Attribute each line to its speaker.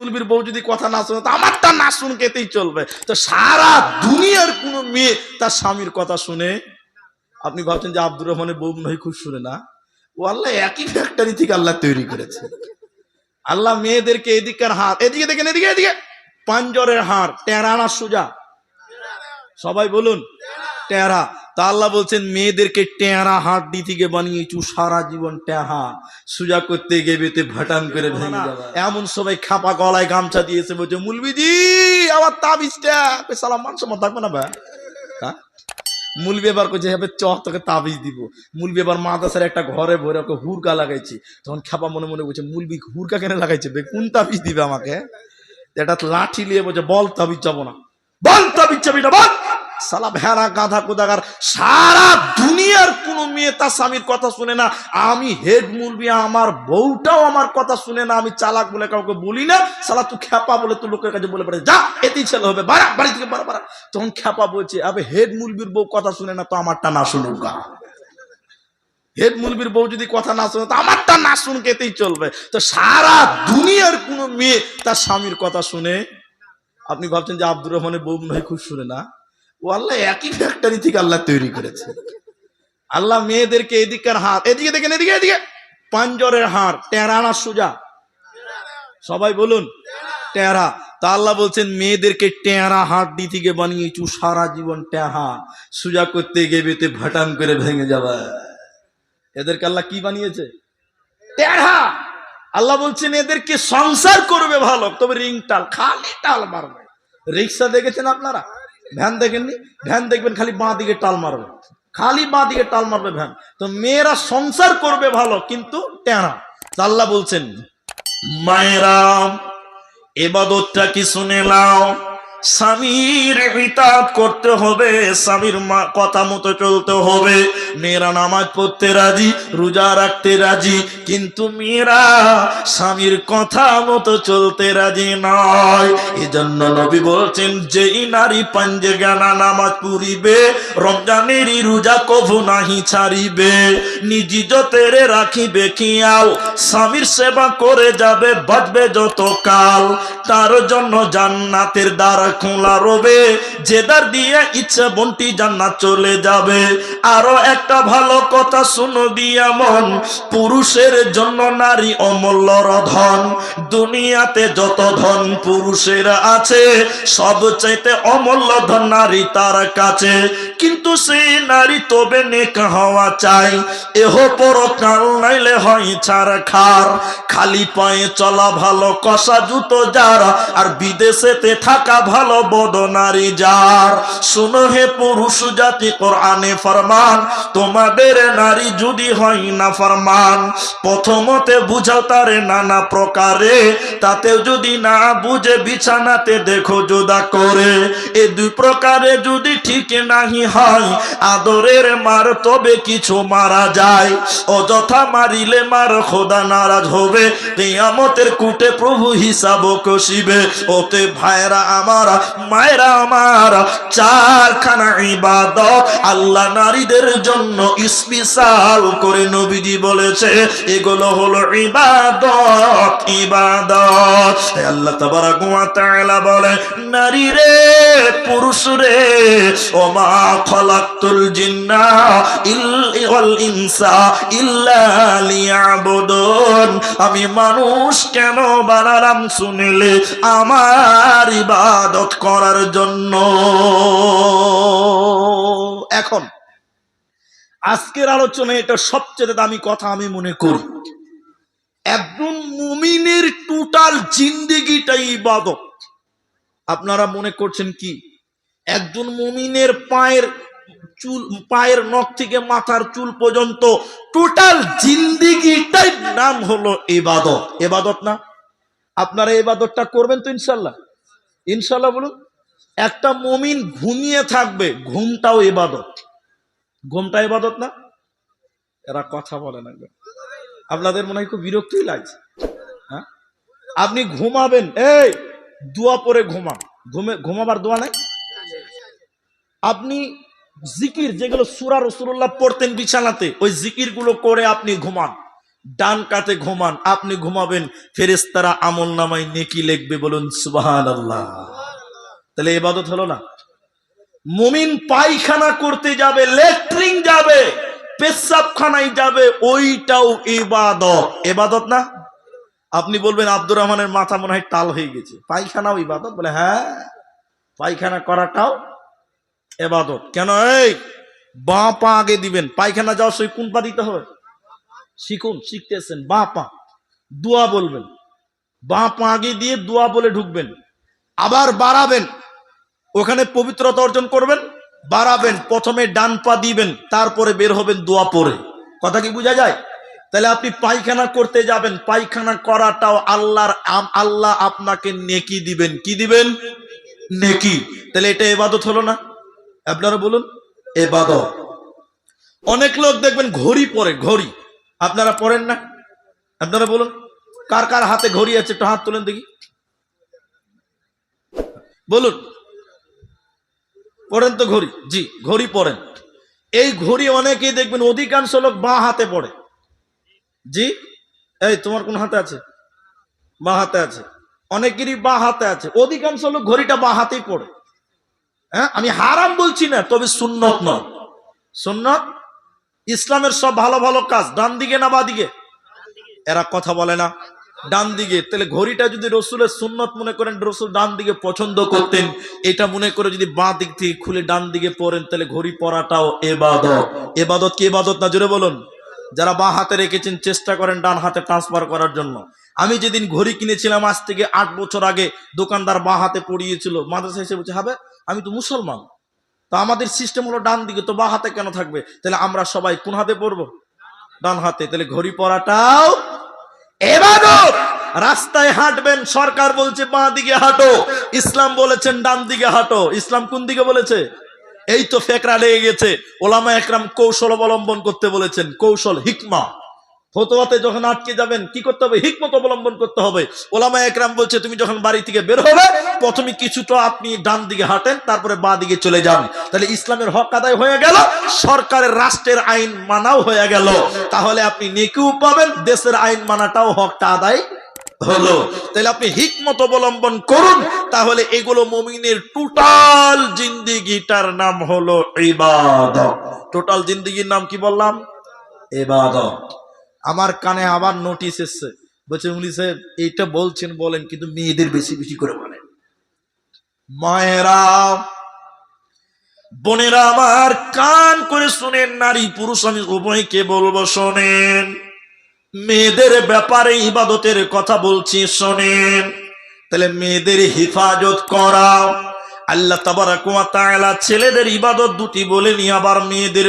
Speaker 1: মুলবির বউ যদি কথা না শুনে, তো আমারটা না শুনকেতেই চলবে। তো সারা দুনিয়ার কোন মেয়ে তার স্বামীর কথা শুনে, আপনি ভাবছেন যে আব্দুর রহমানের বউ হয় খুব শুনে না? ও আল্লাহ একই ফ্যাক্টরি থেকে আল্লাহ তৈরি করেছে। আল্লাহ মেয়েদেরকে এদিকের হাত এদিকে দেখেন, এদিকে এদিকে। পাঞ্জরের হাড় টেরা না সোজা? সবাই বলুন টেরা তা আল্লাহ বলছেন মেয়েদেরকে হাট দি থেকে বানিয়েছু সারা জীবন টেহা। সুজা করতে গিয়ে বেতে ভাটান করে ভেঙে যাবে। এমন সবাই খাপা গলায় গামছা দিয়েছে বলছে মুলবিজি আবার তাবিজটা। সালাম মান সম্মান থাকবে না ভাই? হ্যাঁ? মুলবি এবার কইছে হবে চ তোকে তাবিজ দিব। মুলবি এবার মাদাসের একটা ঘরে ভরে ওকে হুরকা লাগাইছি। তখন খাপা মনে মনে বলছে মুলবি হুরকা কেন লাগাইছে বে? কোন তাবিজ দিবে আমাকে? এটা লাঠি নিয়ে বলছে বল তাবিজ যাব না। বল তাবিজ যাবি না বল! সালা ভেড়া গাধা, কোদাগার, সারা দুনিয়ার কোন মেয়ে তার স্বামীর কথা শুনে না। আমি হেড মুলবি আমার বউটাও আমার কথা শুনে না। আমি চালাক বলে কাউকে বলি না। সালা, তুই খ্যাপা বলে তুই লোকের কাছে বলে পড়ে যা, এতেই ছেলে হবে। বাড়া, বাড়ি থেকে বাড়া বাড়া। তখন খ্যাপা বলছে, আবে, হেড মুলবির বউ কথা শুনে না তো আমারটা না শুনুক গা। হেড মুলবির বউ যদি কথা না শুনে, তো আমারটা না শুনকেতেই চলবে। তো সারা দুনিয়ার কোন মেয়ে তার স্বামীর কথা শুনে, আপনি ভাবছেন যে আব্দুর রহমানের বউ মনে হয় খুব শুনে না? ও আল্লাহ একই ফ্যাক্টরি থেকে আল্লাহ তৈরি করেছে। আল্লাহ মেয়েদেরকে এদিকের হাত এদিকে দেখেন, এদিকে এদিকে। পাঞ্জরের হাড় টেরা না সোজা। সবাই বলুন, টেরা। তা আল্লাহ বলছেন, মেয়েদেরকে হাট দি থেকে বানিয়েছু সারা জীবন টেহা। সুজা করতে গিয়ে বেতে ভাটান করে ভেঙে যাবে। এদেরকে আল্লাহ কি বানিয়েছে? টেরা। আল্লাহ বলছেন, এদেরকে সংসার করবে ভালো, তবে রিং টাল, খালি টাল মারবে। রিক্সা দেখেছেন আপনারা? ভ্যান দেখেননি? ভ্যান দেখবেন খালি বাঁ দিকে টাল মারবে। খালি বাঁ দিকে টাল মারবে ভ্যান। তো মেয়েরা সংসার করবে ভালো, কিন্তু ট্যাঁরা আল্লাহ বলছেন মায়েরাম এবাদতটা কি শুনে নাও? স্বামীর ইতাত করতে হবে, স্বামীর কথা মতো চলতে হবে। মেয়েরা নামাজ পড়তে রাজি, রোজা রাখতে রাজি, কিন্তু মেয়েরা স্বামীর কথা মতো চলতে রাজি নয়। এজন্য নবী বলছেন, যেই নারী পাঞ্জে গানা নামাজ পুরিবে রমজানেরই রোজা কভু নাহি ছাড়িবে, নিজি যতেরে রাখিবে খিয়াল, স্বামীর সেবা করে যাবে, বাঁচবে যত কাল তার জন্য জান্নাতের দ্বার খোলা রবে জেদার দিয়ে ইচ্ছা বন্টি জান্নাত চলে যাবে। আরও একটা ভালো কথা শুনো দিয়া মন, পুরুষের জন্য নারী অমূল্য ধন দুনিয়াতে যত ধন পুরুষের আছে, সবচাইতে অমূল্য ধন নারী তার কাছে। কিন্তু সেই নারী তবে নেক হওয়া চাই। এহ পরকাল নাইলে হয় ছাড় খার। খালি পায়ে চলা ভালো, কষা জুতো যার। আর বিদেশেতে থাকা ভালো বদ নারী যার। শুনো হে পুরুষ জাতি, কোরআনে ফরমান, তোমাদের নারী যদি হয় না ফরমান, প্রথমতে বুঝাও তারে নানা প্রকারে। তাতে যদি না বুঝে, বিছানাতে দেখো জোদা করে। এ দুই প্রকারে যদি ঠিক নাহি হয় আদরের মার তবে কিছু মারা যায়। অযথা মারিলে মার খোদা নারাজ হবে। কেয়ামতের কুটে প্রভু হিসাব কষিবে। ওতে ভাইরা আমার, মায়েরা আমার, চারখানা ইবাদত আল্লাহ নারীদের জন্য স্পেশাল করে নবীজি বলেছে। এগুলো হলো ইবাদত ইবাদত। আল্লাহ তাবারাক ওয়া তাআলা বলে, নারী রে, পুরুষ রে ওমা খলাকতুল জিন্না ইল ইনসা ইল্লা আমি মানুষ কেন বানালাম শুনিলে আমার ইবাদত করার জন্য। এখন, আজকের আলোচনায় এটা সবচেয়ে দামি কথা আমি মনে করি। একজন মুমিনের টোটাল জিন্দেগিটাই ইবাদত। আপনারা মনে করছেন কি? একজন মুমিনের পায়ের চুল, পায়ের নখ থেকে মাথার চুল পর্যন্ত টোটাল জিন্দিগিটাই নাম হলো ইবাদত। এবাদত না? আপনারা এবাদতটা করবেন তো ইনশাল্লাহ। ইনশাল্লাহ বলুন, একটা মমিন ঘুমিয়ে থাকবে, ঘুমটাও ইবাদত। ঘুমটা এবাদত না? এরা কথা বলে না। আপনাদের মনে হয় খুব বিরক্তই লাগছে। হ্যাঁ? আপনি ঘুমাবেন, এই, দোয়া পরে ঘুমা ঘুমে, ঘুমাবার দোয়া নাই? আপনি জিকির যেগুলো সুরা রসুল্লাহ পড়তেন বিছানাতে, ওই জিকিরগুলো করে আপনি ঘুমান। ডান কাতে ঘুমান, আপনি ঘুমাবেন ফেরেস্তারা আমল নামায় নেকি লিখবে বলুন সুবাহান আল্লাহ তাহলে এবাদত হলো না। মুমিন পায়খানা করতে যাবে, লেট্রিন যাবে, পেশাবখানায় যাবে, ওইটাও ইবাদত। এবাদত না? আপনি বলবেন, আব্দুর রহমানের মাথা মনে হয় টাল হয়ে গেছে। পায়খানাও ইবাদত? বলে হ্যাঁ পায়খানা করাটাও এবাদত। কেন এই? বাঁ পা আগে দিবেন, পায়খানা যাওয়ার সময় কোন পা দিতে হবে? শিখুন, শিখতেছেন বাঁ পা দোয়া বলবেন। বাঁ পা আগে দিয়ে দোয়া বলে ঢুকবেন। আবার বাড়াবেন। ওখানে পবিত্রতা অর্জন করবেন, বাড়াবেন, প্রথমে ডান পা দিবেন, তারপরে বের হবেন দোয়া পরে। কথা কি বোঝা যায়? তাহলে আপনি পায়খানা করতে যাবেন। পায়খানা করাটাও আল্লাহর আল্লাহ আপনাকে নেকি দিবেন। কি দিবেন? নেকি। তাহলে এটা এবাদত হলো না? আপনারা বলুন, এবাদত। অনেক লোক দেখবেন ঘড়ি পরে, ঘড়ি। আপনারা পড়েন না? আপনারা বলুন, কার কার হাতে ঘড়ি আছে একটু হাত তুলেন দেখি। বলুন, পড়েন তো ঘড়ি। জি, ঘড়ি পড়েন। এই ঘড়ি অনেকেই দেখবেন, অধিকাংশ লোক বাঁ হাতে পড়ে। জি? এই, তোমার কোন হাতে আছে? বাঁ হাতে আছে। অনেকেরই বাঁ হাতে আছে। অধিকাংশ লোক ঘড়িটা বাঁ হাতেই পড়ে। হ্যাঁ? আমি হারাম বলছি না, তবে সুন্নত নয়। সুন্নত? ইসলামের সব ভালো ভালো কাজ, ডান দিকে না বা দিকে? এরা কথা বলে না। ডান দিকে, তাহলে ঘড়িটা যদি রসুলের সুন্নত মনে করেন, রসুল ডান দিকে পছন্দ করতেন, এটা মনে করে যদি বাঁ দিক থেকে খুলে ডান দিকে পড়েন, তাহলে ঘড়ি পরাটাও এবাদত। এবাদত কি এবাদত না জুড়ে বলুন। যারা বাঁ হাতে রেখেছেন, চেষ্টা করেন ডান হাতে ট্রান্সফার করার জন্য। আমি যেদিন ঘড়ি কিনেছিলাম, আজ থেকে আট বছর আগে দোকানদার বাঁ হাতে পড়িয়েছিল মাদ্রাসা হিসেবে হবে আমি তো মুসলমান। তো আমাদের সিস্টেম হলো ডান দিকে, তো বাঁ হাতে কেন থাকবে? তাহলে আমরা সবাই কোন হাতে পড়ব? ডান হাতে। তাহলে ঘড়ি পরাটাও এবাদত! রাস্তায় হাঁটবেন, সরকার বলছে বাঁ দিকে হাঁটো। ইসলাম বলেছেন ডান দিকে হাঁটো। ইসলাম কোন দিকে বলেছে? এই তো ফেকরা লেগে গেছে। ওলামা একরাম কৌশল অবলম্বন করতে বলেছেন। কৌশল, হিকমা। ফতোয়াতে যখন আটকে যাবেন, কি করতে হবে? হিকমত অবলম্বন করতে হবে। ওলামা একরাম বলছে, তুমি যখন বাড়ি থেকে বের হবে, প্রথমে কিছুটা আপনি ডান দিকে হাঁটেন, তারপরে বাঁ দিকে চলে যান। তাহলে ইসলামের হক আদায় হয়ে গেল, সরকারের রাষ্ট্রের আইন মানাও হয়ে গেল। তাহলে আপনি নেকিও পাবেন, দেশের আইন মানাটাও হকটা আদায় হলো। তাহলে আপনি হিকমত অবলম্বন করুন, তাহলে এগুলো মমিনের টোটাল জিন্দিগিটার নাম হলো ইবাদত। টোটাল জিন্দিগির নাম কি বললাম? ইবাদত। আমার কানে আবার নোটিশ এসছে। বলছে, উনি সাহেব, এইটা বলছেন বলেন, কিন্তু মেয়েদের বেশি বেশি করে বলেন মায়েরা, বোনেরা আমার কান করে শুনেন, নারী পুরুষ আমি উভয়কে বলব শোনেন। মেয়েদের ব্যাপারে ইবাদতের কথা বলছি, শোনেন। তাহলে মেয়েদের হেফাজত করা আল্লাহ তাবারাক ওয়া তাআলা ছেলেদের ইবাদত দুটি বলেনি আবার মেয়েদের